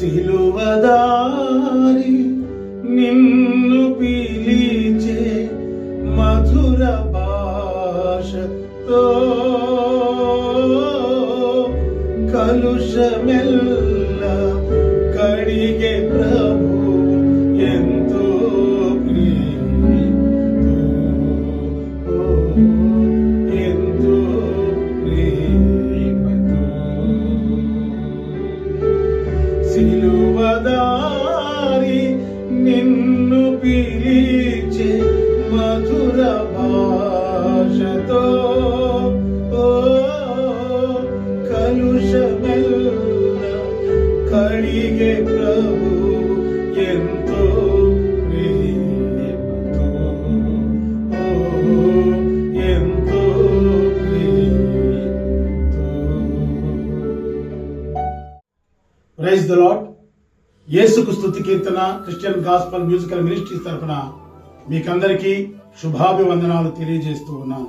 సిలువదారి నిన్ను పిలిచే మధుర భాషతో కలుషమెల్ల నిన్ను పిలిచే మధుర భాషతో ఓ కలుషమెల్ల కడిగే ప్రభు ఎంతో ప్రేమతో ఓ ఎంతో ప్రేమతో ప్రైజ్ ద లాడ్ యేసుకు స్థుతి కీర్తన క్రిస్టియన్ గాస్పల్ మ్యూజికల్ మినిస్ట్రీస్ తరఫున మీకందరికీ శుభాభివందనాలు తెలియజేస్తూ ఉన్నాను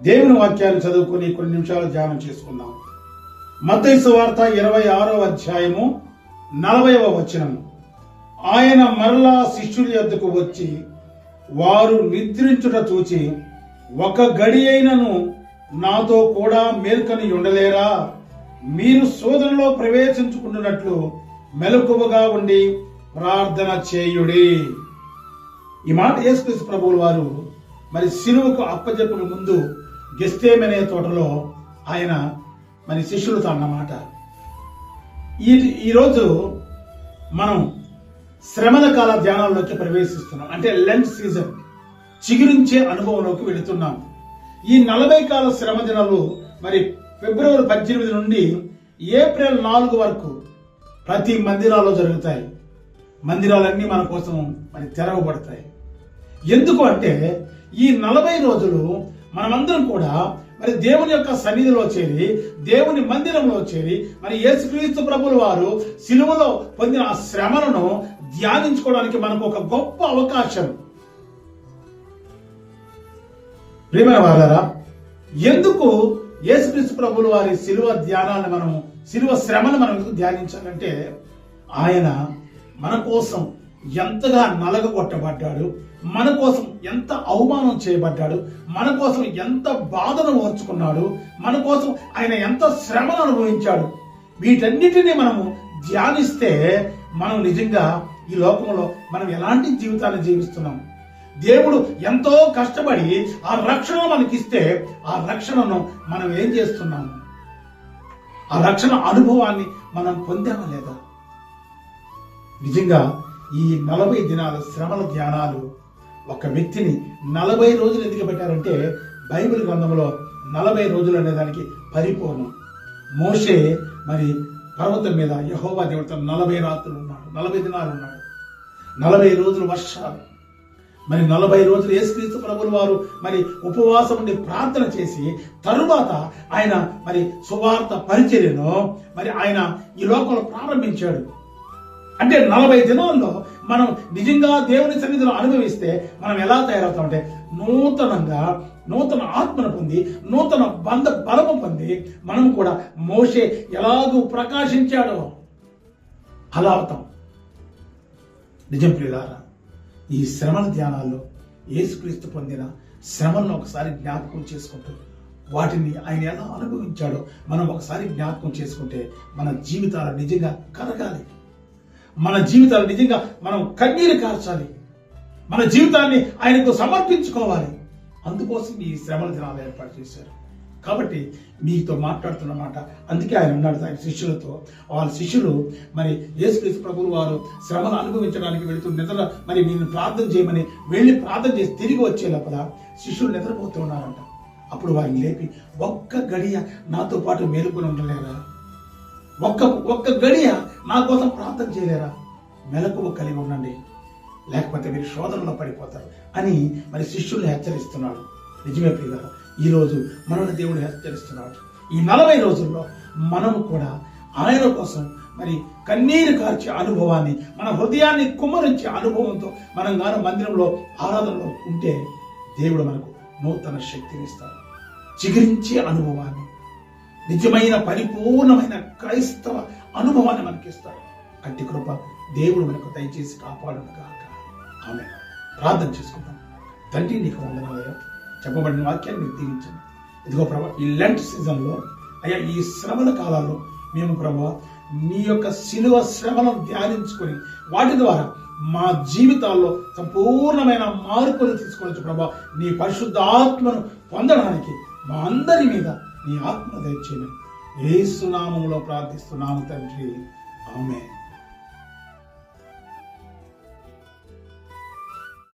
దేవుని వాక్యాలు చదువుకుని కొన్ని నిమిషాలు ధ్యానం చేసుకుందాం. మతైసు వార్త ఇరవై ఆరో అధ్యాయము నలభైవ వచనము. ఆయన మరలా శిష్యుల యొద్దకు వచ్చి వారు నిద్రించుట చూచి ఒక గడి అయినను నాతో కూడా మేల్కొని ఉండలేరా? మీరు సోదరులో ప్రవేశించుకుంటున్నట్లు మెలకువగా ఉండి ప్రార్థన చేయుడి. ఈ మాట యేసుక్రీస్తు ప్రభువుల వారు మరి సిలువకు అప్పజెప్పక ముందు గెస్తేమనే తోటలో ఆయన మరి శిష్యులతో అన్నమాట. ఈ ఈరోజు మనం శ్రమల కాల ధ్యానాల్లోకి ప్రవేశిస్తున్నాం. అంటే లెంట్ సీజన్ చిగురించే అనుభవంలోకి వెళుతున్నాం. ఈ నలభై కాల శ్రమ దినాలు మరి ఫిబ్రవరి పద్దెనిమిది నుండి ఏప్రిల్ నాలుగు వరకు ప్రతి మందిరాల్లో జరుగుతాయి. మందిరాలన్నీ మన కోసం మరి తెరవబడతాయి. ఎందుకు అంటే ఈ నలభై రోజులు మనమందరం కూడా మరి దేవుని యొక్క సన్నిధిలో చేరి దేవుని మందిరంలో చేరి మరి యేసుక్రీస్తు ప్రభుల వారు సిలువలో పొందిన ఆ శ్రమలను ధ్యానించుకోవడానికి మనకు ఒక గొప్ప అవకాశం. ప్రేమ వారారా ఎందుకు యేసుక్రీస్తు ప్రభుల వారి సిలువ ధ్యానాన్ని మనం సిలువ శ్రమను మనం ఎందుకు ధ్యానించాలంటే ఆయన మన కోసం ఎంతగా నలగగొట్టబడ్డాడు మన కోసం ఎంత అవమానం చేయబడ్డాడు మన కోసం ఎంత బాధను ఓర్చుకున్నాడు మన కోసం ఆయన ఎంత శ్రమను అనుభవించాడు. వీటన్నిటిని మనము ధ్యానిస్తే మనం నిజంగా ఈ లోకంలో మనం ఎలాంటి జీవితాన్ని జీవిస్తున్నాం? దేవుడు ఎంతో కష్టపడి ఆ రక్షణ మనకిస్తే ఆ రక్షణను మనం ఏం చేస్తున్నాము ఆ రక్షణ అనుభవాన్ని మనం పొందామా లేదా? నిజంగా ఈ నలభై దినాల శ్రమల ధ్యానాలు ఒక వ్యక్తిని నలభై రోజులు ఎందుకు పెట్టారంటే బైబిల్ గ్రంథంలో నలభై రోజులు అనేదానికి పరిపూర్ణం. మోషే మరి పర్వతం మీద యహోవా దేవత నలభై రాత్రులు ఉన్నాడు నలభై దినాలు ఉన్నాడు. నలభై రోజులు వర్షాలు. మరి నలభై రోజులు యేసుక్రీస్తు ప్రభుల వారు మరి ఉపవాసం ఉండి ప్రార్థన చేసి తరువాత ఆయన మరి సువార్త పరిచర్యను మరి ఆయన ఈ లోకంలో ప్రారంభించాడు. అంటే నలభై దినాల్లో మనం నిజంగా దేవుని సన్నిధిలో అనుభవిస్తే మనం ఎలా తయారవుతామంటే నూతనంగా నూతన ఆత్మను పొంది నూతన బంధ బలము పొంది మనం కూడా మోషే ఎలాగూ ప్రకాశించాడో అలా అవుతాం. నిజం ప్రియులారా ఈ శ్రమల ధ్యానాల్లో యేసుక్రీస్తు పొందిన శ్రమలను ఒకసారి జ్ఞాపకం చేసుకుంటూ వాటిని ఆయన ఎలా అనుభవించాడో మనం ఒకసారి జ్ఞాపకం చేసుకుంటే మన జీవితాలు నిజంగా కరగాలి మన జీవితాలు నిజంగా మనం కన్నీరు కార్చాలి. మన జీవితాన్ని ఆయనకు సమర్పించుకోవాలి. అందుకోసం ఈ శ్రమల దినాలు ఏర్పాటు చేశారు. కాబట్టి మీతో మాట్లాడుతున్నమాట అందుకే ఆయన ఉన్నాడు ఆయన శిష్యులతో. వాళ్ళ శిష్యులు మరి యేసుక్రీస్తు ప్రభువు వారు శ్రమను అనుభవించడానికి వెళుతున్న నిద్ర మరి నేను ప్రార్థన చేయమని వెళ్ళి ప్రార్థన చేసి తిరిగి వచ్చే లోపల శిష్యులు నిద్రపోతూ ఉన్నారంట. అప్పుడు వారిని లేపి ఒక్క గడియ నాతో పాటు మేలుకొని ఉండలేరా? ఒక్క ఒక్క గడియ నా కోసం ప్రార్థన చేయలేరా? మెలకువ కలిగి ఉండండి. లేకపోతే మీరు శోధనలో పడిపోతారు అని మరి శిష్యుల్ని హెచ్చరిస్తున్నాడు. నిజమే ప్రియుల ఈరోజు మనల్ని దేవుడు హెచ్చరిస్తున్నాడు ఈ నలభై రోజుల్లో మనము కూడా ఆయన కోసం మరి కన్నీరు కార్చే అనుభవాన్ని మన హృదయాన్ని కుమ్మరించే అనుభవంతో మనం గాను మందిరంలో ఆరాధనలో ఉంటే దేవుడు మనకు నూతన శక్తిని ఇస్తాడు. చిగురించే అనుభవాన్ని నిజమైన పరిపూర్ణమైన క్రైస్తవ అనుభవాన్ని మనకి ఇస్తాడు. అట్టి కృప దేవుడు మనకు దయచేసి కాపాడును కాక ఆమె ప్రార్థన చేసుకుందాం. తండ్రి నీకు వందనాలయ్యా చెప్పబడిన వాక్యాన్ని మీరు దీవించండి. ఇదిగో ప్రభా ఈ లెంట్ సీజన్లో అయ్యా ఈ శ్రమల కాలాల్లో మేము ప్రభా నీ యొక్క శిలువ శ్రమను ధ్యానించుకొని వాటి ద్వారా మా జీవితాల్లో సంపూర్ణమైన మార్పులు తీసుకోవచ్చు ప్రభా. నీ పరిశుద్ధ ఆత్మను పొందడానికి మా అందరి మీద నీ ఆత్మ దయచేయమని ఏసునామంలో ప్రార్థిస్తున్నాము తండ్రి. ఆమె